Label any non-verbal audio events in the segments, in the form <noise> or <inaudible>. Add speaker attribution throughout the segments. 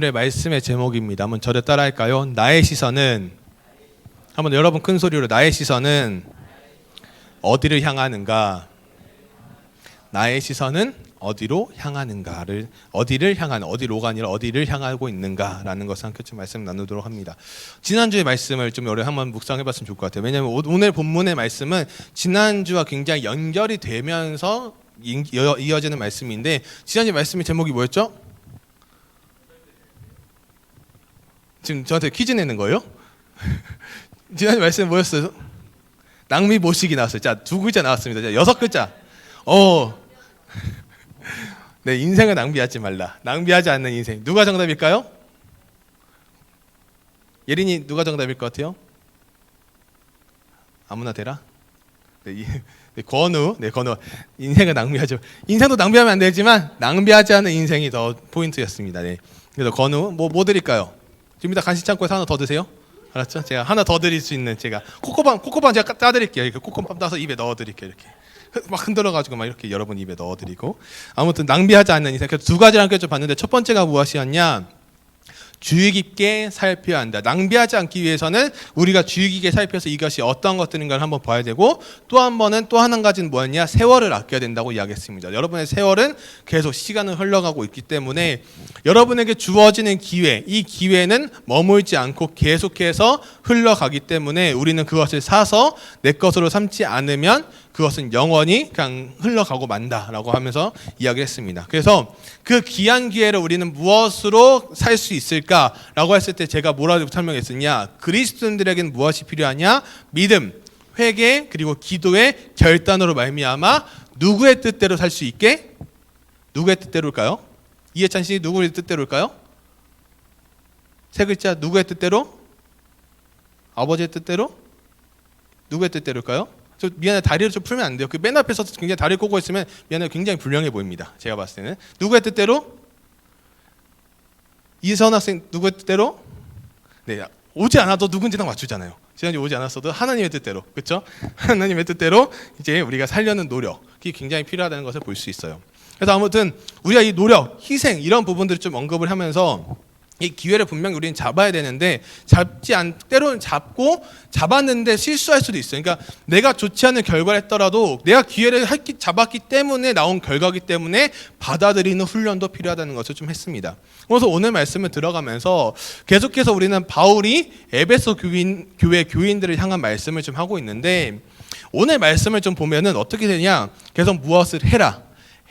Speaker 1: 오늘의 말씀의 제목입니다. 한번 저를 따라할까요? 나의 시선은 한번 여러분 큰 소리로 나의 시선은 어디를 향하는가? 나의 시선은 어디로 향하는가를 어디를 향한 어디로가 아니라 어디를 향하고 있는가라는 것을 함께 좀 말씀 나누도록 합니다. 지난주의 말씀을 좀 여러 한번 묵상해 봤으면 좋을 것 같아요. 왜냐하면 오- 오늘 본문의 말씀은 지난주와 굉장히 연결이 되면서 이어지는 말씀인데 지난주 말씀의 제목이 뭐였죠? 지금 저한테 퀴즈 내는 거예요? <laughs> 지난주 말씀 뭐였어요? 낭비 모시기 나왔어요. 자, 두 글자 나왔습니다. 자, 여섯 글자. 어. <laughs> 네, 인생을 낭비하지 말라. 낭비하지 않는 인생. 누가 정답일까요? 예린이 누가 정답일 것 같아요? 아무나 대라. 네, 이, 네, 건우, 네 건우. 인생을 낭비하죠. 인생도 낭비하면 안 되지만 낭비하지 않는 인생이 더 포인트였습니다. 네. 그래서 건우, 뭐, 뭐 드릴까요? 지금 이따 간식 창고에서 하나 더 드세요. 알았죠? 제가 하나 더 드릴 수 있는 제가 코코밤, 코코밤 제가 따드릴게요. 이렇게 코코밤 따서 입에 넣어드릴게요. 이렇게. 막 흔들어가지고 막 이렇게 여러분 입에 넣어드리고 아무튼 낭비하지 않는 인생 그래서 두 가지를 함께 좀 봤는데 첫 번째가 무엇이었냐 주의 깊게 살펴야 한다. 낭비하지 않기 위해서는 우리가 주의 깊게 살펴서 이것이 어떤 것들인가를 한번 봐야 되고 또 한 번은 또 한 가지는 뭐였냐 세월을 아껴야 된다고 이야기했습니다. 여러분의 세월은 계속 시간은 흘러가고 있기 때문에 여러분에게 주어지는 기회, 이 기회는 머물지 않고 계속해서 흘러가기 때문에 우리는 그것을 사서 내 것으로 삼지 않으면 그것은 영원히 그냥 흘러가고 만다라고 하면서 이야기했습니다. 그래서 그 귀한 기회를 우리는 무엇으로 살 수 있을까라고 했을 때 제가 뭐라고 설명했었냐? 그리스도인들에게는 무엇이 필요하냐? 믿음, 회개 그리고 기도의 결단으로 말미암아 누구의 뜻대로 살 수 있게 누구의 뜻대로일까요? 이해찬 씨 누구의 뜻대로일까요? 세 글자 누구의 뜻대로? 아버지의 뜻대로? 누구의 뜻대로일까요? 저 미안해 다리를 좀 풀면 안 돼요. 그 맨 앞에서 굉장히 다리를 꼬고 있으면 미안해 굉장히 불량해 보입니다. 제가 봤을 때는 누구의 뜻대로? 이선 학생 누구의 뜻대로? 네 오지 않아도 누군지 다 맞추잖아요. 지난주 오지 않았어도 하나님의 뜻대로 그렇죠? <laughs> 하나님의 뜻대로 이제 우리가 살려는 노력이 굉장히 필요하다는 것을 볼 수 있어요. 그래서 아무튼 우리가 이 노력, 희생 이런 부분들을 좀 언급을 하면서 이 기회를 분명히 우리는 잡아야 되는데 잡지 않 때로는 잡고 잡았는데 실수할 수도 있어요. 그러니까 내가 좋지 않은 결과를 했더라도 내가 기회를 했기, 잡았기 때문에 나온 결과기 때문에 받아들이는 훈련도 필요하다는 것을 좀 했습니다. 그래서 오늘 말씀을 들어가면서 계속해서 우리는 바울이 에베소 교인 교회 교인들을 향한 말씀을 좀 하고 있는데 오늘 말씀을 좀 보면은 어떻게 되냐? 계속 무엇을 해라,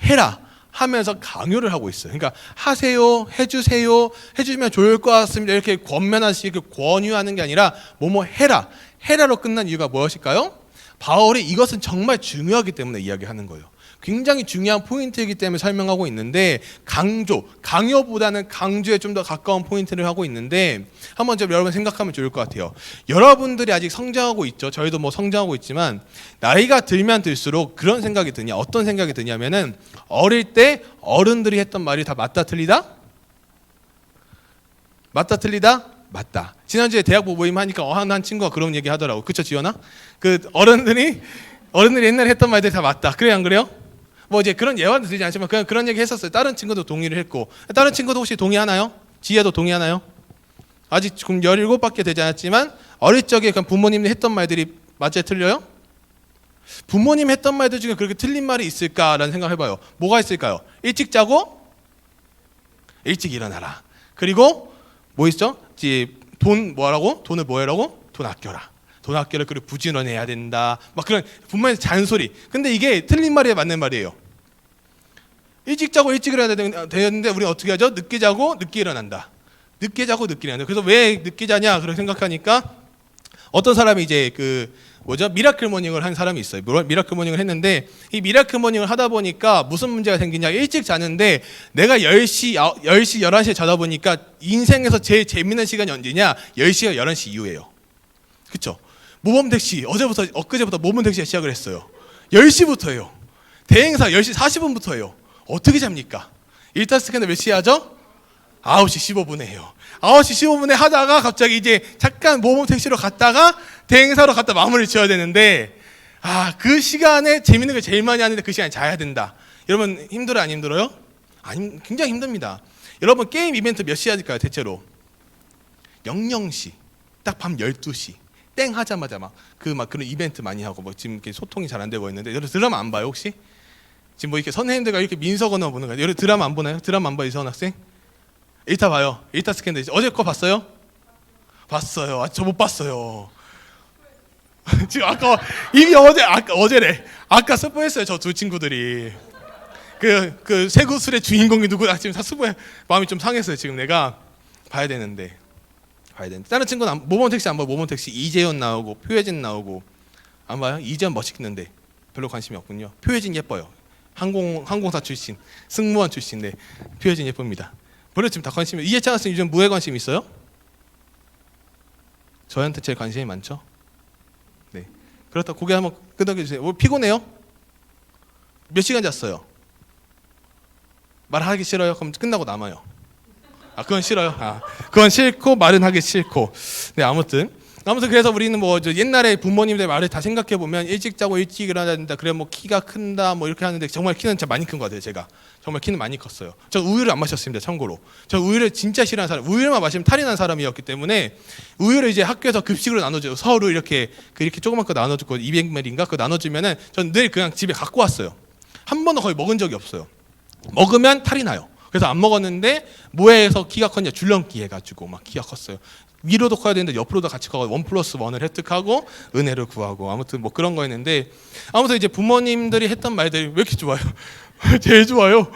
Speaker 1: 해라. 하면서 강요를 하고 있어요. 그러니까 하세요, 해주세요, 해주면 좋을 것 같습니다. 이렇게 권면하시, 그 권유하는 게 아니라 뭐뭐 해라, 해라로 끝난 이유가 무엇일까요? 바울이 이것은 정말 중요하기 때문에 이야기하는 거예요. 굉장히 중요한 포인트이기 때문에 설명하고 있는데 강조, 강요보다는 강조에 좀 더 가까운 포인트를 하고 있는데 한번 좀 여러분 생각하면 좋을 것 같아요. 여러분들이 아직 성장하고 있죠. 저희도 뭐 성장하고 있지만 나이가 들면 들수록 그런 생각이 드냐? 어떤 생각이 드냐면은 어릴 때 어른들이 했던 말이 다 맞다 틀리다? 맞다 틀리다? 맞다. 지난주에 대학부 모임 하니까 어한 한 친구가 그런 얘기 하더라고. 그쵸 지연아? 그 어른들이 어른들이 옛날에 했던 말들이 다 맞다. 그래요 안 그래요? 뭐 이제 그런 예화는 드리지 않지만 그냥 그런 얘기 했었어요. 다른 친구도 동의를 했고 다른 친구도 혹시 동의하나요? 지혜도 동의하나요? 아직 지금 17밖에 되지 않았지만 어릴 적에 그냥 부모님이 했던 말들이 맞아요 틀려요? 부모님 했던 말들 중에 그렇게 틀린 말이 있을까라는 생각을 해봐요. 뭐가 있을까요? 일찍 자고 일찍 일어나라. 그리고 뭐 있죠? 돈 뭐라고? 돈을 뭐하라고? 돈 아껴라. 돈 아껴라. 그리고 부지런해야 된다. 막 그런 부모의 잔소리. 근데 이게 틀린 말이야 맞는 말이에요. 일찍 자고 일찍 일어나야 되는- 되는데 우리는 어떻게 하죠? 늦게 자고 늦게 일어난다. 늦게 자고 늦게 일어난다. 그래서 왜 늦게 자냐? 그렇게 생각하니까 어떤 사람이 이제 그 뭐죠? 미라클 모닝을 한 사람이 있어요. 뭐- 미라클 모닝을 했는데 이 미라클 모닝을 하다 보니까 무슨 문제가 생기냐? 일찍 자는데 내가 10시 아- 10시 11시에 자다 보니까 인생에서 제일 재밌는 시간이 언제냐? 10시가 11시 이후예요. 그렇죠? 모범 택시 어제부터 엊그제부터 모범 택시가 시작을 했어요. 10시부터예요. 대행사 10시 40분부터예요. 어떻게 잡니까? 일단 스캔을 몇 시에 하죠? 9시 15분에 해요. 9시 15분에 하다가 갑자기 이제 잠깐 모범 택시로 갔다가 대행사로 갔다 마무리 지어야 되는데 아, 그 시간에 재밌는 걸 제일 많이 하는데 그 시간에 자야 된다. 여러분 힘들어요? 안 힘들어요? 아니, 굉장히 힘듭니다. 여러분 게임 이벤트 몇 시에 할까요 대체로? 00시 딱 밤 12시 땡 하자마자 막 그 막 그 런 이벤트 많이 하고 뭐 지금 이렇게 소통이 잘 안 되고 있는데 여러분 드라마 안 봐요 혹시? 지금 뭐 이렇게 선생님들과 이렇게 건너 보는 거예요? 여러분 드라마 안 보나요? 드라마 안 봐요 이서원 학생? 일타 봐요. 일타 스캔들 어제 거 봤어요? 봤어요. 아, 저 못 봤어요. <laughs> 지금 아까 이미 어제 아까 어제래. 아까 스포했어요 저 두 친구들이. 그, 그 세구술의 주인공이 누구나 지금 다 스포해. 마음이 좀 상했어요 지금 내가. 봐야 되는데 봐야 되는데. 다른 친구는 안, 모범 택시 안 봐요. 모범 택시. 이재현 나오고 표혜진 나오고. 안 봐요? 이재현 멋있는데. 별로 관심이 없군요. 표혜진 예뻐요. 항공 항공사 출신. 승무원 출신인데 표혜진 예쁩니다. 별로 지금 다 관심이 이해찬 학생 요즘 뭐에 관심 있어요? 저한테 제일 관심이 많죠? 네. 그렇다. 고개 한번 끄덕여 주세요. 뭐 피곤해요? 몇 시간 잤어요? 말하기 싫어요? 그럼 끝나고 남아요. 아 그건 싫어요. 아 그건 싫고 말은 하기 싫고. 네 아무튼 아무튼 그래서 우리는 뭐저 옛날에 부모님들 말을 다 생각해 보면 일찍 자고 일찍 일어나야 된다. 그래 뭐 키가 큰다 뭐 이렇게 하는데 정말 키는 진짜 많이 큰 것 같아요. 제가 정말 키는 많이 컸어요. 저 우유를 안 마셨습니다. 참고로 저 우유를 진짜 싫어하는 사람. 우유만 마시면 탈이 난 사람이었기 때문에 우유를 이제 학교에서 급식으로 나눠줘요. 서로 이렇게 그 이렇게 조그맣게 그 나눠주고 200ml인가 그거 나눠주면은 전 늘 그냥 집에 갖고 왔어요. 한 번도 거의 먹은 적이 없어요. 먹으면 탈이 나요. 그래서 안 먹었는데 뭐해서 키가 컸냐 줄넘기 해가지고 막 키가 컸어요. 위로도 커야 되는데 옆으로도 같이 커가 원 플러스 원을 획득하고 은혜를 구하고 아무튼 뭐 그런 거였는데 아무튼 이제 부모님들이 했던 말들이 왜 이렇게 좋아요? <laughs> 제일 좋아요.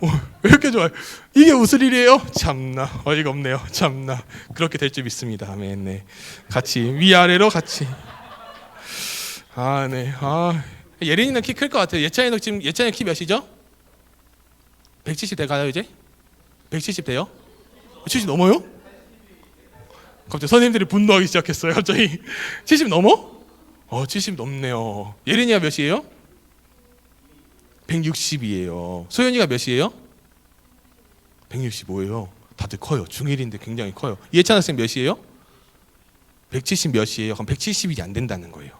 Speaker 1: 어, 왜 이렇게 좋아요? 이게 무슨 일이에요? 참나 어이가 없네요. 참나 그렇게 될 줄 믿습니다. 아멘. 네. 같이 위아래로 같이. 아 네. 아 예린이는 키 클 것 같아요. 예찬이는 지금 예찬이 키 몇이죠? 170 돼가요 이제? 170 돼요? 70 넘어요? 갑자기 선생님들이 분노하기 시작했어요. 갑자기 <laughs> 70 넘어? 어, 70 넘네요. 예린이가 몇이에요? 160이에요. 소연이가 몇이에요? 165예요. 다들 커요. 중1인데 굉장히 커요. 이해찬 학생 몇이에요? 170 몇이에요? 그럼 170이 안 된다는 거예요.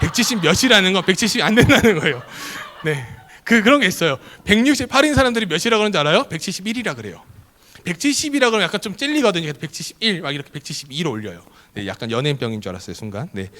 Speaker 1: 170 몇이라는 건 170이 안 된다는 거예요. 네. 그 그런 게 있어요. 168인 사람들이 몇이라 그러는지 알아요? 171이라 그래요. 170이라 그러면 약간 좀 찔리거든요. 171막 이렇게 172로 올려요. 네, 약간 연예인병인 줄 알았어요 순간. 네.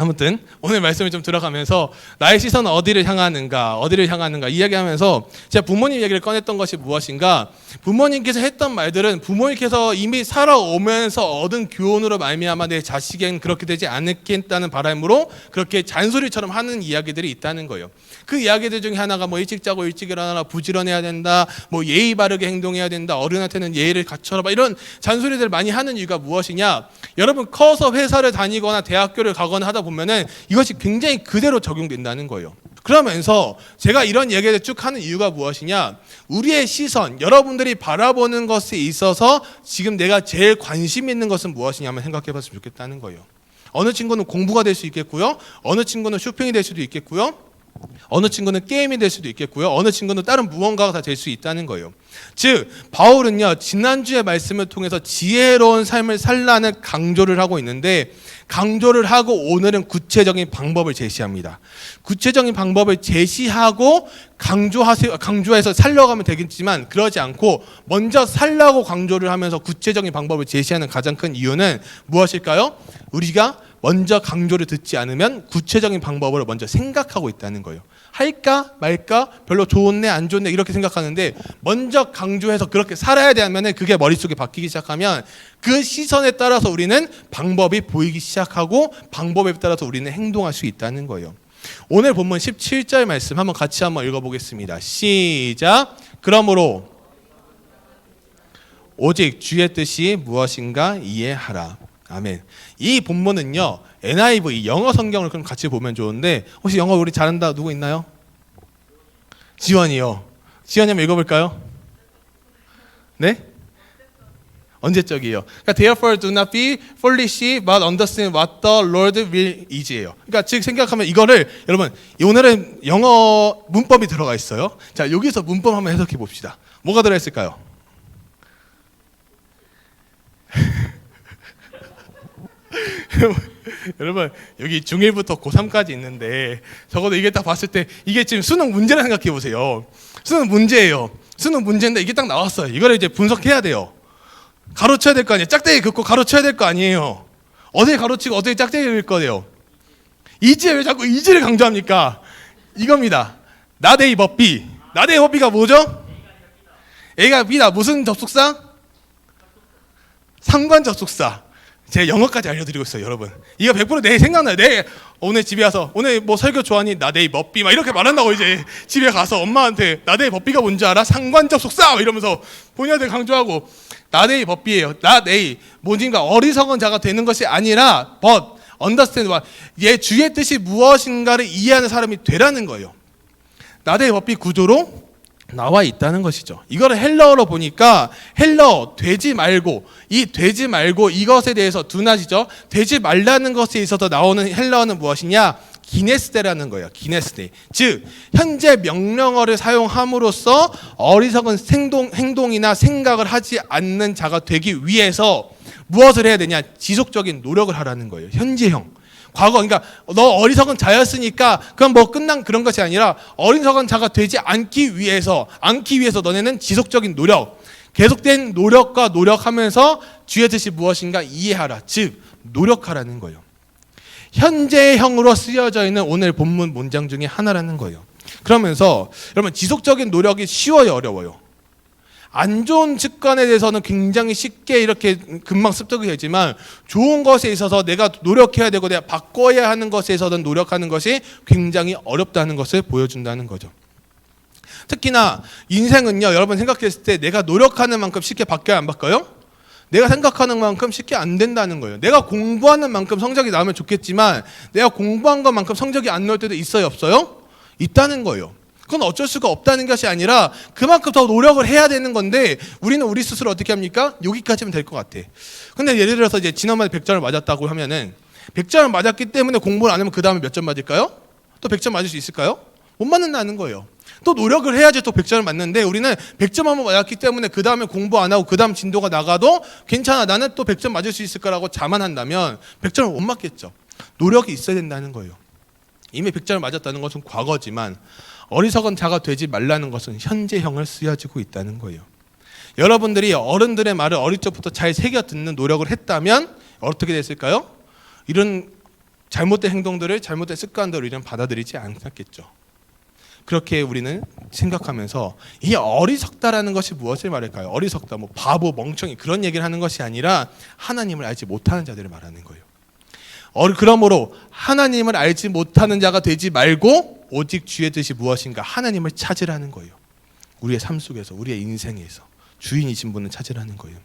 Speaker 1: 아무튼 오늘 말씀을 좀 들어가면서 나의 시선은 어디를 향하는가, 어디를 향하는가 이야기하면서 제가 부모님 얘기를 꺼냈던 것이 무엇인가? 부모님께서 했던 말들은 부모님께서 이미 살아오면서 얻은 교훈으로 말미암아 내 자식엔 그렇게 되지 않겠다는 바람으로 그렇게 잔소리처럼 하는 이야기들이 있다는 거예요. 그 이야기들 중에 하나가 뭐 일찍 자고 일찍 일어나라, 부지런해야 된다, 뭐 예의 바르게 행동해야 된다, 어른한테는 예의를 갖춰라, 막 이런 잔소리들 많이 하는 이유가 무엇이냐? 여러분 커서 회사를 다니거나 대학교를 가거나 하다 보면 은 이것이 굉장히 그대로 적용된다는 거예요. 그러면서 제가 이런 얘기를 쭉 하는 이유가 무엇이냐? 우리의 시선, 여러분들이 바라보는 것에 있어서 지금 내가 제일 관심 있는 것은 무엇이냐 한번 생각해 봤으면 좋겠다는 거예요. 어느 친구는 공부가 될 수 있겠고요. 어느 친구는 쇼핑이 될 수도 있겠고요. 어느 친구는 게임이 될 수도 있겠고요. 어느 친구는 다른 무언가가 다 될 수 있다는 거예요. 즉 바울은요 지난주의 말씀을 통해서 지혜로운 삶을 살라는 강조를 하고 있는데 강조를 하고 오늘은 구체적인 방법을 제시합니다. 구체적인 방법을 제시하고 강조하세요 강조해서 살려가면 되겠지만 그러지 않고 먼저 살라고 강조를 하면서 구체적인 방법을 제시하는 가장 큰 이유는 무엇일까요? 우리가 먼저 강조를 듣지 않으면 구체적인 방법을 먼저 생각하고 있다는 거예요. 할까 말까 별로 좋네 안 좋네 이렇게 생각하는데 먼저 강조해서 그렇게 살아야 되면 그게 머릿속에 박히기 시작하면 그 시선에 따라서 우리는 방법이 보이기 시작하고 방법에 따라서 우리는 행동할 수 있다는 거예요. 오늘 본문 17절 말씀 한번 같이 한번 읽어보겠습니다. 시작. 그러므로 오직 주의 뜻이 무엇인가 이해하라. 아멘. 이 본문은요 NIV 영어 성경을 그럼 같이 보면 좋은데 혹시 영어 우리 잘한다 누구 있나요? 지원이요. 지원이 한번 읽어볼까요? 네? 언제적이에요? 그러니까 therefore do not be foolish but understand what the Lord will is예요. 그러니까 즉 생각하면 이거를 여러분 오늘은 영어 문법이 들어가 있어요. 자 여기서 문법 한번 해석해 봅시다. 뭐가 들어 있을까요? <laughs> 여러분 여기 중1부터 고3까지 있는데 적어도 이게 딱 봤을 때 이게 지금 수능 문제라 생각해 보세요. 수능 문제예요. 수능 문제인데 이게 딱 나왔어요. 이거를 이제 분석해야 돼요. 가로쳐야 될 거 아니에요. 짝대기 긋고 가로쳐야 될 거 아니에요. 어떻게 가로치고 어떻게 짝대기 긋을 거예요. 이지에 왜 자꾸 이지를 강조합니까? 이겁니다. 나대 이 법비. 나대 이 법비가 뭐죠? A가 B다. 무슨 접속사? 상관 접속사. 제가 영어까지 알려드리고 있어요, 여러분. 이거 100%내 생각나요. 내 오늘 집에 와서 오늘 뭐 설교 좋아하니 나대이 법비 막 이렇게 말한다고 이제 집에 가서 엄마한테 나대이 법비가 뭔지 알아? 상관 접속사 막 이러면서 본인한테 강조하고 나대이 법비예요. 나대이 뭔가 어리석은 자가 되는 것이 아니라 but understand 얘 주의 뜻이 무엇인가를 이해하는 사람이 되라는 거예요. 나대의 법비 구조로 나와 있다는 것이죠. 이거를 헬러어로 보니까 헬러 되지 말고 이 되지 말고 이것에 대해서 둔하시죠. 되지 말라는 것에 있어서 나오는 헬러어는 무엇이냐? 기네스데라는 거예요. 기네스데. 즉 현재 명령어를 사용함으로써 어리석은 행동, 행동이나 생각을 하지 않는 자가 되기 위해서 무엇을 해야 되냐? 지속적인 노력을 하라는 거예요. 현재형. 과거 그러니까 너 어리석은 자였으니까 그건 뭐 끝난 그런 것이 아니라 어리석은 자가 되지 않기 위해서 않기 위해서 너네는 지속적인 노력 계속된 노력과 노력하면서 주의 뜻이 무엇인가 이해하라. 즉 노력하라는 거예요. 현재형으로 쓰여져 있는 오늘 본문 문장 중에 하나라는 거예요. 그러면서 여러분 지속적인 노력이 쉬워요 어려워요 안 좋은 습관에 대해서는 굉장히 쉽게 이렇게 금방 습득이 되지만 좋은 것에 있어서 내가 노력해야 되고 내가 바꿔야 하는 것에 있어서는 노력하는 것이 굉장히 어렵다는 것을 보여준다는 거죠. 특히나 인생은요, 여러분 생각했을 때 내가 노력하는 만큼 쉽게 바뀌어야 안 바뀌어요? 내가 생각하는 만큼 쉽게 안 된다는 거예요. 내가 공부하는 만큼 성적이 나오면 좋겠지만 내가 공부한 것만큼 성적이 안 나올 때도 있어요, 없어요? 있다는 거예요. 그건 어쩔 수가 없다는 것이 아니라 그만큼 더 노력을 해야 되는 건데 우리는 우리 스스로 어떻게 합니까? 여기까지면 될 것 같아. 근데 예를 들어서 이제 지난번에 100점을 맞았다고 하면은 100점을 맞았기 때문에 공부를 안 하면 그 다음에 몇 점 맞을까요? 또 100점 맞을 수 있을까요? 못 맞는다는 거예요. 또 노력을 해야지 또 100점을 맞는데 우리는 100점 한번 맞았기 때문에 그 다음에 공부 안 하고 그 다음 진도가 나가도 괜찮아 나는 또 100점 맞을 수 있을 거라고 자만한다면 100점을 못 맞겠죠. 노력이 있어야 된다는 거예요. 이미 100점을 맞았다는 것은 과거지만 어리석은 자가 되지 말라는 것은 현재형을 쓰여지고 있다는 거예요. 여러분들이 어른들의 말을 어릴 적부터 잘 새겨 듣는 노력을 했다면 어떻게 됐을까요? 이런 잘못된 행동들을 잘못된 습관들을 우리는 받아들이지 않았겠죠. 그렇게 우리는 생각하면서 이 어리석다라는 것이 무엇을 말할까요? 어리석다, 뭐 바보, 멍청이 그런 얘기를 하는 것이 아니라 하나님을 알지 못하는 자들을 말하는 거예요. 어, 그러므로 하나님을 알지 못하는 자가 되지 말고 오직 주의 뜻이 무엇인가 하나님을 찾으라는 거예요. 우리의 삶 속에서 우리의 인생에서 주인이신 분을 찾으라는 거예요.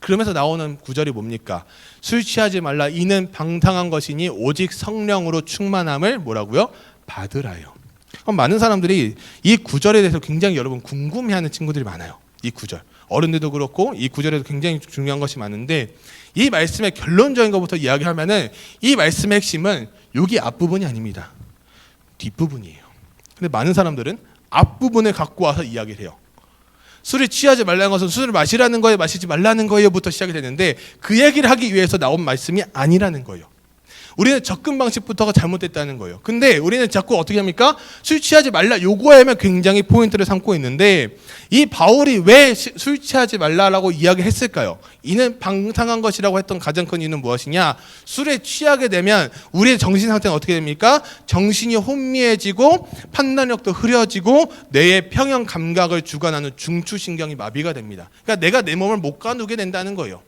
Speaker 1: 그러면서 나오는 구절이 뭡니까? 술 취하지 말라 이는 방탕한 것이니 오직 성령으로 충만함을 뭐라고요? 받으라요. 그럼 많은 사람들이 이 구절에 대해서 굉장히 여러분 궁금해하는 친구들이 많아요. 이 구절. 어른들도 그렇고 이 구절에도 굉장히 중요한 것이 많은데 이 말씀의 결론적인 것부터 이야기하면은 이 말씀의 핵심은 여기 앞부분이 아닙니다. 뒷부분이에요. 근데 많은 사람들은 앞부분을 갖고 와서 이야기를 해요. 술을 취하지 말라는 것은 술을 마시라는 거에 마시지 말라는 거에부터 시작이 되는데 그 얘기를 하기 위해서 나온 말씀이 아니라는 거예요. 우리는 접근 방식부터가 잘못됐다는 거예요. 근데 우리는 자꾸 어떻게 합니까? 술 취하지 말라 요거에만 굉장히 포인트를 삼고 있는데 이 바울이 왜 술 취하지 말라라고 이야기했을까요? 이는 방탕한 것이라고 했던 가장 큰 이유는 무엇이냐? 술에 취하게 되면 우리의 정신 상태는 어떻게 됩니까? 정신이 혼미해지고 판단력도 흐려지고 뇌의 평형 감각을 주관하는 중추신경이 마비가 됩니다. 그러니까 내가 내 몸을 못 가누게 된다는 거예요.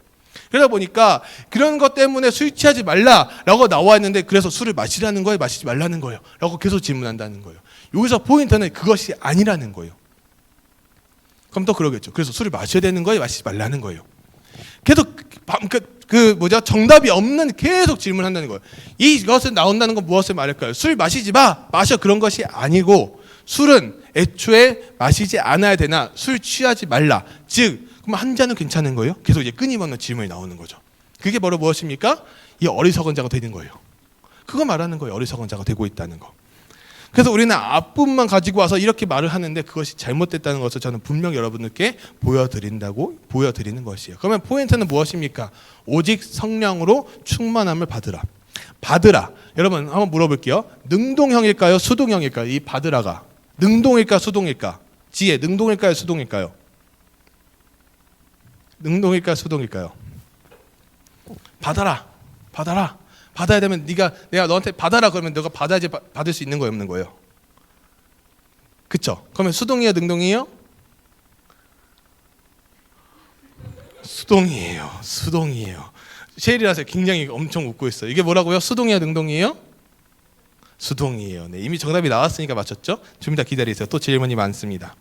Speaker 1: 그러다 보니까 그런 것 때문에 술 취하지 말라라고 나와 있는데 그래서 술을 마시라는 거예요, 마시지 말라는 거예요. 라고 계속 질문한다는 거예요. 여기서 포인트는 그것이 아니라는 거예요. 그럼 또 그러겠죠. 그래서 술을 마셔야 되는 거예요, 마시지 말라는 거예요. 계속 그, 그 뭐죠? 정답이 없는 계속 질문한다는 거예요. 이것은 나온다는 건 무엇을 말할까요? 술 마시지 마, 마셔 그런 것이 아니고 술은 애초에 마시지 않아야 되나 술 취하지 말라. 즉 그럼 한 잔은 괜찮은 거예요? 계속 이제 끊임없는 질문이 나오는 거죠. 그게 바로 무엇입니까? 이 어리석은 자가 되는 거예요. 그거 말하는 거예요. 어리석은 자가 되고 있다는 거. 그래서 우리는 앞부분만 가지고 와서 이렇게 말을 하는데 그것이 잘못됐다는 것을 저는 분명 여러분들께 보여드린다고 보여드리는 것이에요. 그러면 포인트는 무엇입니까? 오직 성령으로 충만함을 받으라. 받으라. 여러분 한번 물어볼게요. 능동형일까요? 수동형일까요? 이 받으라가 능동일까 수동일까? 지혜 능동일까요? 수동일까요? 능동일까요? 수동일까요? 받아라. 받아라. 받아야 되면 네가 내가 너한테 받아라 그러면 너가 받아야지 바- 받을 수 있는 거예요, 없는 거예요? 그쵸? 그러면 수동이에요, 능동이에요? 수동이에요. 수동이에요. 셰일이라서 굉장히 엄청 웃고 있어요. 이게 뭐라고요? 수동이에요, 능동이에요? 수동이에요. 네, 이미 정답이 나왔으니까 맞췄죠? 좀 이따 기다리세요. 또 질문이 많습니다.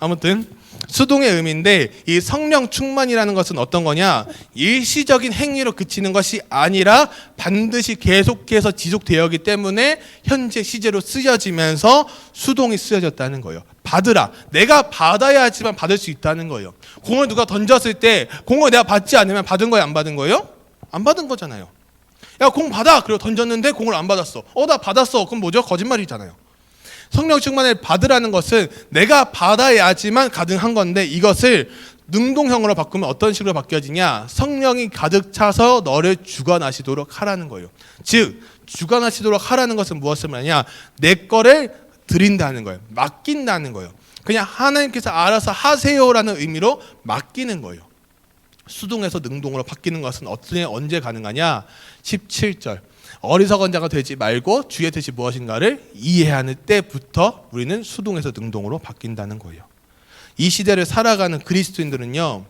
Speaker 1: 아무튼 수동의 의미인데 이 성령 충만이라는 것은 어떤 거냐? 일시적인 행위로 그치는 것이 아니라 반드시 계속해서 지속되었기 때문에 현재 시제로 쓰여지면서 수동이 쓰여졌다는 거예요. 받으라. 내가 받아야지만 받을 수 있다는 거예요. 공을 누가 던졌을 때 공을 내가 받지 않으면 받은 거예요, 안 받은 거예요? 안 받은 거잖아요. 야, 공 받아. 그리고 던졌는데 공을 안 받았어. 어, 나 받았어. 그럼 뭐죠? 거짓말이잖아요. 성령 충만을 받으라는 것은 내가 받아야지만 가능한 건데 이것을 능동형으로 바꾸면 어떤 식으로 바뀌어지냐? 성령이 가득 차서 너를 주관하시도록 하라는 거예요. 즉 주관하시도록 하라는 것은 무엇을 말하냐? 내 거를 드린다는 거예요. 맡긴다는 거예요. 그냥 하나님께서 알아서 하세요라는 의미로 맡기는 거예요. 수동에서 능동으로 바뀌는 것은 어떻게 언제 가능하냐? 17절. 어리석은 자가 되지 말고 주의 뜻이 무엇인가를 이해하는 때부터 우리는 수동에서 능동으로 바뀐다는 거예요. 이 시대를 살아가는 그리스도인들은요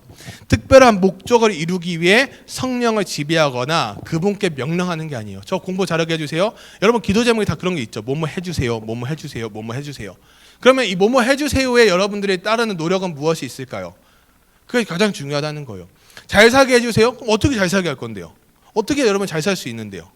Speaker 1: 특별한 목적을 이루기 위해 성령을 지배하거나 그분께 명령하는 게 아니에요. 저 공부 잘하게 해주세요. 여러분 기도 제목이 다 그런 게 있죠. 뭐뭐 해주세요, 뭐뭐 해주세요, 뭐뭐 해주세요. 그러면 이 뭐뭐 해주세요에 여러분들이 따르는 노력은 무엇이 있을까요? 그게 가장 중요하다는 거예요. 잘 살게 해주세요. 그럼 어떻게 잘 살게 할 건데요? 어떻게 여러분 잘 살 수 있는데요?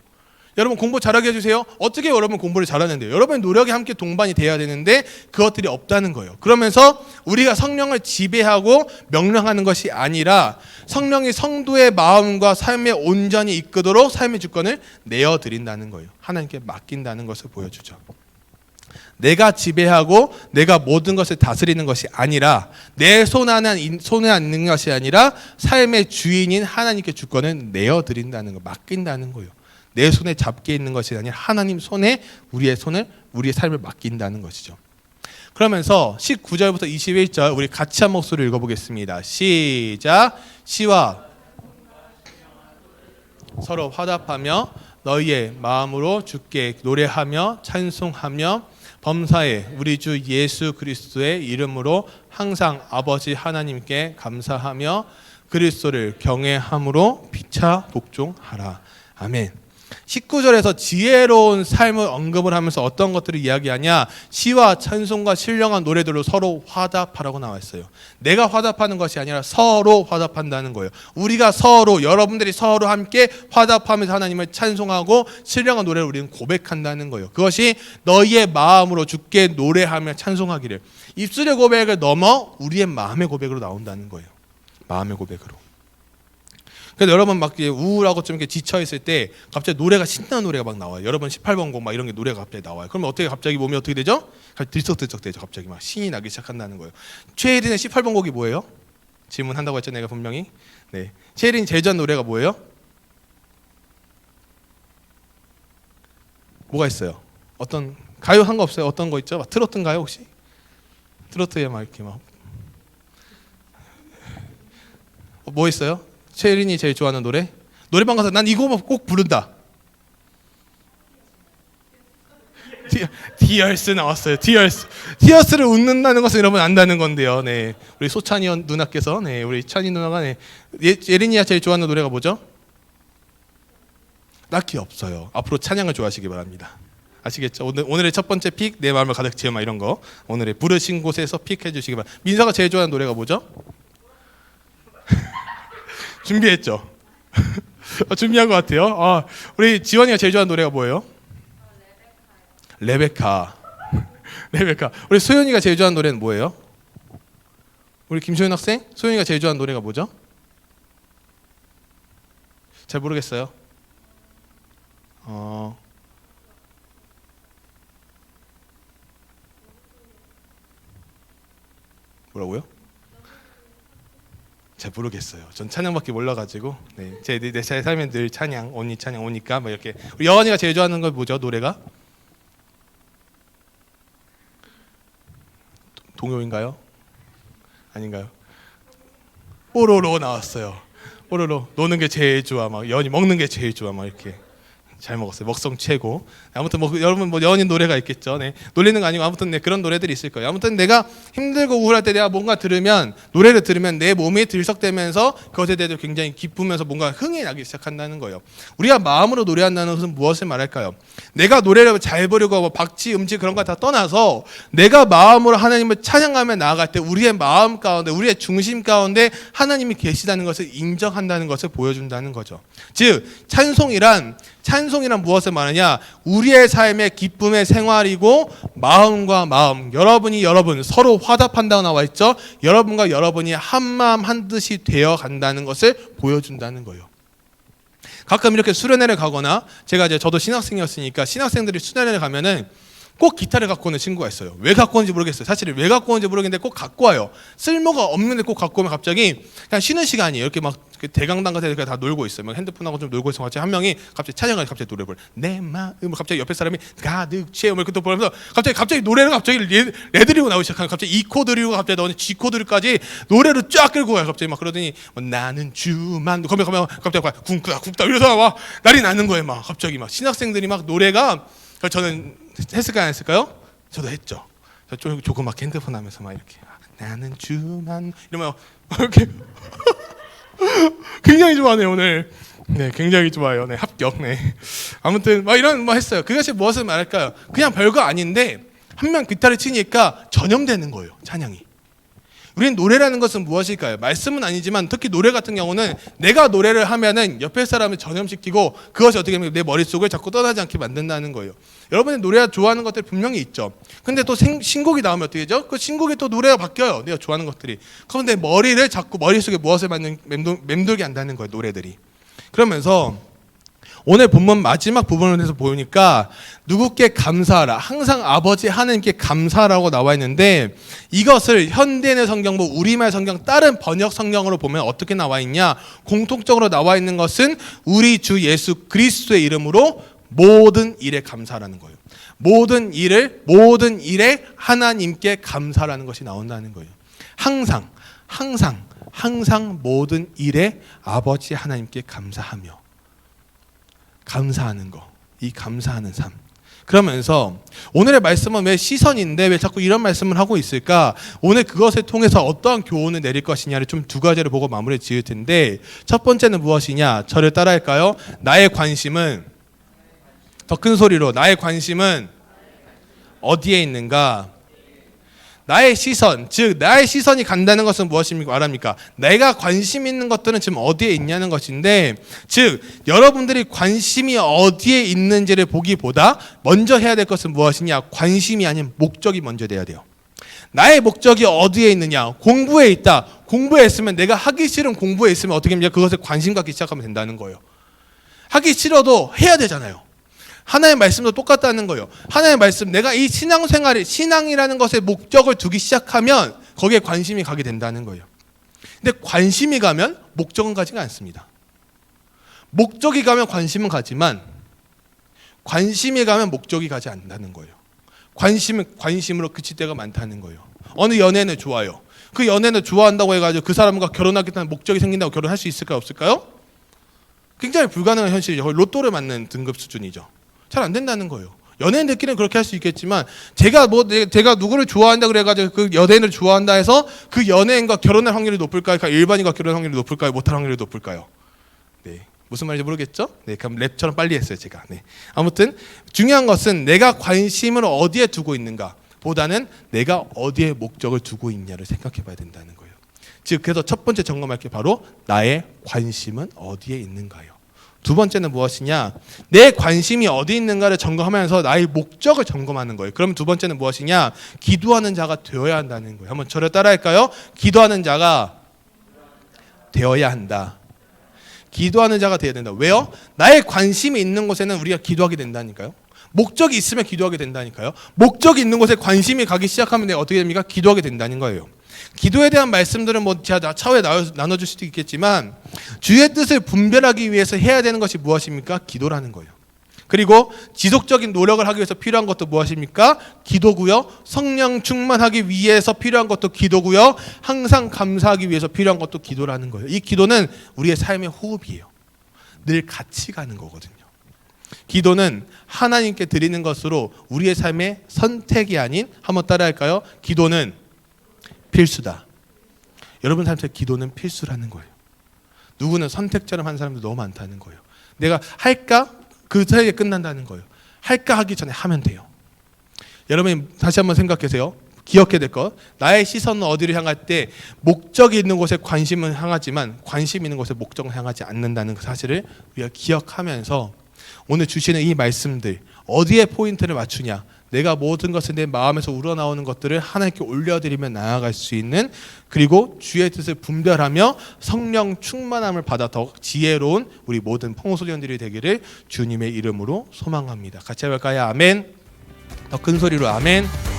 Speaker 1: 여러분 공부 잘하게 해주세요. 어떻게 여러분 공부를 잘하는데요? 여러분 노력이 함께 동반이 돼야 되는데 그것들이 없다는 거예요. 그러면서 우리가 성령을 지배하고 명령하는 것이 아니라 성령이 성도의 마음과 삶에 온전히 이끄도록 삶의 주권을 내어 드린다는 거예요. 하나님께 맡긴다는 것을 보여주죠. 내가 지배하고 내가 모든 것을 다스리는 것이 아니라 내 손 안에 인- 손에 앉는 것이 아니라 삶의 주인인 하나님께 주권을 내어 드린다는 거, 맡긴다는 거예요. 내 손에 잡게 있는 것이 아니라 하나님 손에 우리의 손을 우리의 삶을 맡긴다는 것이죠. 그러면서 19절부터 21절 우리 같이 한 목소리를 읽어보겠습니다. 시작. 시와 서로 화답하며 너희의 마음으로 주께 노래하며 찬송하며 범사에 우리 주 예수 그리스도의 이름으로 항상 아버지 하나님께 감사하며 그리스도를 경외함으로 피차 복종하라. 아멘. 19절에서 지혜로운 삶을 언급을 하면서 어떤 것들을 이야기하냐 시와 찬송과 신령한 노래들로 서로 화답하라고 나와 있어요. 내가 화답하는 것이 아니라 서로 화답한다는 거예요. 우리가 서로 여러분들이 서로 함께 화답하면서 하나님을 찬송하고 신령한 노래를 우리는 고백한다는 거예요. 그것이 너희의 마음으로 주께 노래하며 찬송하기를 입술의 고백을 넘어 우리의 마음의 고백으로 나온다는 거예요. 마음의 고백으로. 그래서 여러분 막 우울하고 좀 이렇게 지쳐 있을 때 갑자기 노래가 신나는 노래가 막 나와요. 여러분 18번 곡 막 이런 게 노래가 갑자기 나와요. 그러면 어떻게 갑자기 몸이 어떻게 되죠? 들썩들썩 되죠. 갑자기 막 신이 나기 시작한다는 거예요. 최혜린의 18번 곡이 뭐예요? 질문한다고 했죠, 내가 분명히. 네. 제일 좋아하는 노래가 뭐예요? 뭐가 있어요? 어떤 가요 한 거 없어요? 어떤 거 있죠? 막 트로트인가요 혹시? 트로트에 막 이렇게 막 어, 뭐 있어요? 최혜린이 제일 좋아하는 노래? 노래방 가서 난 이거 꼭 부른다. 티- 티얼스 나왔어요. 티얼스. 티얼스를 웃는다는 것은 여러분 안다는 건데요. 네, 우리 소찬이 언- 누나께서, 네, 우리 찬이 누나가 네, 예, 예린이가 제일 좋아하는 노래가 뭐죠? 딱히 없어요. 앞으로 찬양을 좋아하시기 바랍니다. 아시겠죠? 오늘 오늘의 첫 번째 픽, 내 마음을 가득 채우마 이런 거. 오늘의 부르신 곳에서 픽 해 주시기 바랍니다. 민서가 제일 좋아하는 노래가 뭐죠? 준비했죠? <laughs> 어, 준비한 것 같아요. 아, 우리 지원이가 제일 좋아하는 노래가 뭐예요? 레베카. <laughs> 레베카. 우리 소연이가 제일 좋아하는 노래는 뭐예요? 우리 김소연 학생? 소연이가 제일 좋아하는 노래가 뭐죠? 잘 모르겠어요. 어. 뭐라고요? 잘 모르겠어요. 전 찬양밖에 몰라가지고 네, 제내 삶에 늘 찬양, 언니 찬양 오니까 뭐 이렇게 여원이가 제일 좋아하는 건 뭐죠? 노래가 동요인가요? 아닌가요? 뽀로로 나왔어요. 뽀로로 노는 게 제일 좋아 막 연이 먹는 게 제일 좋아 막 이렇게 잘 먹었어요. 먹성 최고. 아무튼 뭐 그- 여러분 뭐 연인 노래가 있겠죠. 네. 놀리는 거 아니고 아무튼 네, 그런 노래들이 있을 거예요. 아무튼 내가 힘들고 우울할 때 내가 뭔가 들으면 노래를 들으면 내 몸이 들썩대면서 그것에 대해서 굉장히 기쁘면서 뭔가 흥이 나기 시작한다는 거예요. 우리가 마음으로 노래한다는 것은 무엇을 말할까요? 내가 노래를 잘 부르고 뭐 박지 음치 그런 거 다 떠나서 내가 마음으로 하나님을 찬양하며 나아갈 때 우리의 마음 가운데 우리의 중심 가운데 하나님이 계시다는 것을 인정한다는 것을 보여준다는 거죠. 즉 찬송이란 찬송이란 무엇을 말하냐? 우리의 삶의 기쁨의 생활이고 마음과 마음, 여러분이 여러분 서로 화답한다고 나와 있죠. 여러분과 여러분이 한 마음 한 뜻이 되어 간다는 것을 보여준다는 거예요. 가끔 이렇게 수련회를 가거나 제가 이제 저도 신학생이었으니까 신학생들이 수련회를 가면은 꼭 기타를 갖고 오는 친구가 있어요. 왜 갖고 오는지 모르겠어요. 사실 왜 갖고 오는지 모르겠는데 꼭 갖고 와요. 쓸모가 없는데 꼭 갖고 오면 갑자기 그냥 쉬는 시간이에요. 이렇게 막 대강당 같은 데다 놀고 있어요. 막 핸드폰하고 좀 놀고 있어. 갑자기 한 명이 갑자기 찬양을 갑자기 노래 부르. 내 마음을 갑자기 옆에 사람이 가득 채우면 이렇게 또 보면서 갑자기 갑자기 노래를 갑자기 레, 레드리고 나오기 시작하는 갑자기 E 코드리고 갑자기 나오는 G 코드까지 노래를 쫙 끌고 가요. 갑자기 막 그러더니 뭐 나는 주만 그러면 그러면 갑자기 막 쿵쿠다 쿵다 이러서 막 날이 나는 거예요. 막 갑자기 막 신학생들이 막 노래가 저는 했을까요 안 했을까요? 저도 했죠. 저 조- 조그맣게 핸드폰 하면서 막 이렇게 나는 주만 이러면 이렇게 <laughs> 굉장히 좋아하네요 오늘. 네, 굉장히 좋아요. 네, 합격. 네. 아무튼 막 이런 뭐 했어요. 그것이 무엇을 말할까요? 그냥 별거 아닌데 한 명 기타를 치니까 전염되는 거예요. 찬양이. 우리는 노래라는 것은 무엇일까요? 말씀은 아니지만 특히 노래 같은 경우는 내가 노래를 하면은 옆에 사람을 전염시키고 그것이 어떻게 보면 내 머릿속을 자꾸 떠나지 않게 만든다는 거예요. 여러분이 노래 좋아하는 것들 분명히 있죠. 근데 또 생- 신곡이 나오면 어떻게 되죠? 그 신곡이 또 노래가 바뀌어요. 내가 좋아하는 것들이. 그런데 머리를 자꾸 머릿속에 무엇을 맴돌, 맴돌게 한다는 거예요. 노래들이. 그러면서 오늘 본문 마지막 부분을 해서 보니까 누구께 감사하라. 항상 아버지 하나님께 감사라고 나와 있는데 이것을 현대인의 성경부 우리말 성경 다른 번역 성경으로 보면 어떻게 나와 있냐? 공통적으로 나와 있는 것은 우리 주 예수 그리스도의 이름으로 모든 일에 감사라는 거예요. 모든 일을 모든 일에 하나님께 감사라는 것이 나온다는 거예요. 항상 항상 항상 모든 일에 아버지 하나님께 감사하며 감사하는 거, 이 감사하는 삶. 그러면서 오늘의 말씀은 왜 시선인데 왜 자꾸 이런 말씀을 하고 있을까? 오늘 그것을 통해서 어떠한 교훈을 내릴 것이냐를 좀 두 가지를 보고 마무리 지을 텐데 첫 번째는 무엇이냐? 저를 따라할까요? 나의 관심은 더 큰 소리로 나의 관심은 어디에 있는가? 나의 시선, 즉 나의 시선이 간다는 것은 무엇입니까? 말합니까? 내가 관심 있는 것들은 지금 어디에 있냐는 것인데, 즉 여러분들이 관심이 어디에 있는지를 보기보다 먼저 해야 될 것은 무엇이냐? 관심이 아닌 목적이 먼저 돼야 돼요. 나의 목적이 어디에 있느냐? 공부에 있다. 공부에 있으면 내가 하기 싫은 공부에 있으면 어떻게 합니까? 그것에 관심 갖기 시작하면 된다는 거예요. 하기 싫어도 해야 되잖아요. 하나의 말씀도 똑같다는 거예요. 하나의 말씀, 내가 이 신앙생활에 신앙이라는 것에 목적을 두기 시작하면 거기에 관심이 가게 된다는 거예요. 근데 관심이 가면 목적은 가지가 않습니다. 목적이 가면 관심은 가지만 관심이 가면 목적이 가지 않는다는 거예요. 관심은 관심으로 그칠 때가 많다는 거예요. 어느 연애는 좋아요. 그 연애는 좋아한다고 해가지고 그 사람과 결혼하겠다는 목적이 생긴다고 결혼할 수 있을까요? 없을까요? 굉장히 불가능한 현실이죠. 로또를 맞는 등급 수준이죠. 잘 안 된다는 거예요. 연예인들끼리는 그렇게 할 수 있겠지만 제가 뭐 내- 제가 누구를 좋아한다 그래가지고 그 연예인을 좋아한다 해서 그 연예인과 결혼할 확률이 높을까요? 그러니까 일반인과 결혼할 확률이 높을까요? 못할 확률이 높을까요? 네. 무슨 말인지 모르겠죠? 네, 그럼 랩처럼 빨리 했어요, 제가. 네. 아무튼 중요한 것은 내가 관심을 어디에 두고 있는가 보다는 내가 어디에 목적을 두고 있냐를 생각해 봐야 된다는 거예요. 즉 그래서 첫 번째 점검할 게 바로 나의 관심은 어디에 있는가요? 두 번째는 무엇이냐? 내 관심이 어디 있는가를 점검하면서 나의 목적을 점검하는 거예요. 그럼 두 번째는 무엇이냐? 기도하는 자가 되어야 한다는 거예요. 한번 저를 따라할까요? 기도하는 자가 되어야 한다. 기도하는 자가 되어야 된다. 왜요? 나의 관심이 있는 곳에는 우리가 기도하게 된다니까요. 목적이 있으면 기도하게 된다니까요. 목적이 있는 곳에 관심이 가기 시작하면 내가 어떻게 됩니까? 기도하게 된다는 거예요. 기도에 대한 말씀들은 뭐 제가 차후에 나눠- 나눠줄 수도 있겠지만 주의 뜻을 분별하기 위해서 해야 되는 것이 무엇입니까? 기도라는 거예요. 그리고 지속적인 노력을 하기 위해서 필요한 것도 무엇입니까? 기도고요. 성령 충만하기 위해서 필요한 것도 기도고요. 항상 감사하기 위해서 필요한 것도 기도라는 거예요. 이 기도는 우리의 삶의 호흡이에요. 늘 같이 가는 거거든요. 기도는 하나님께 드리는 것으로 우리의 삶의 선택이 아닌 한번 따라할까요? 기도는 필수다. 여러분 삶에 기도는 필수라는 거예요. 누구는 선택처럼 한 사람도 너무 많다는 거예요. 내가 할까? 그 사이에 끝난다는 거예요. 할까 하기 전에 하면 돼요. 여러분 다시 한번 생각하세요. 기억해야 될 것. 나의 시선은 어디를 향할 때 목적이 있는 곳에 관심은 향하지만 관심 있는 곳에 목적을 향하지 않는다는 그 사실을 우리가 기억하면서 오늘 주시는 이 말씀들 어디에 포인트를 맞추냐 내가 모든 것을 내 마음에서 우러나오는 것들을 하나님께 올려드리며 나아갈 수 있는 그리고 주의 뜻을 분별하며 성령 충만함을 받아 더 지혜로운 우리 모든 풍호소년들이 되기를 주님의 이름으로 소망합니다. 같이 해볼까요? 아멘. 더 큰 소리로 아멘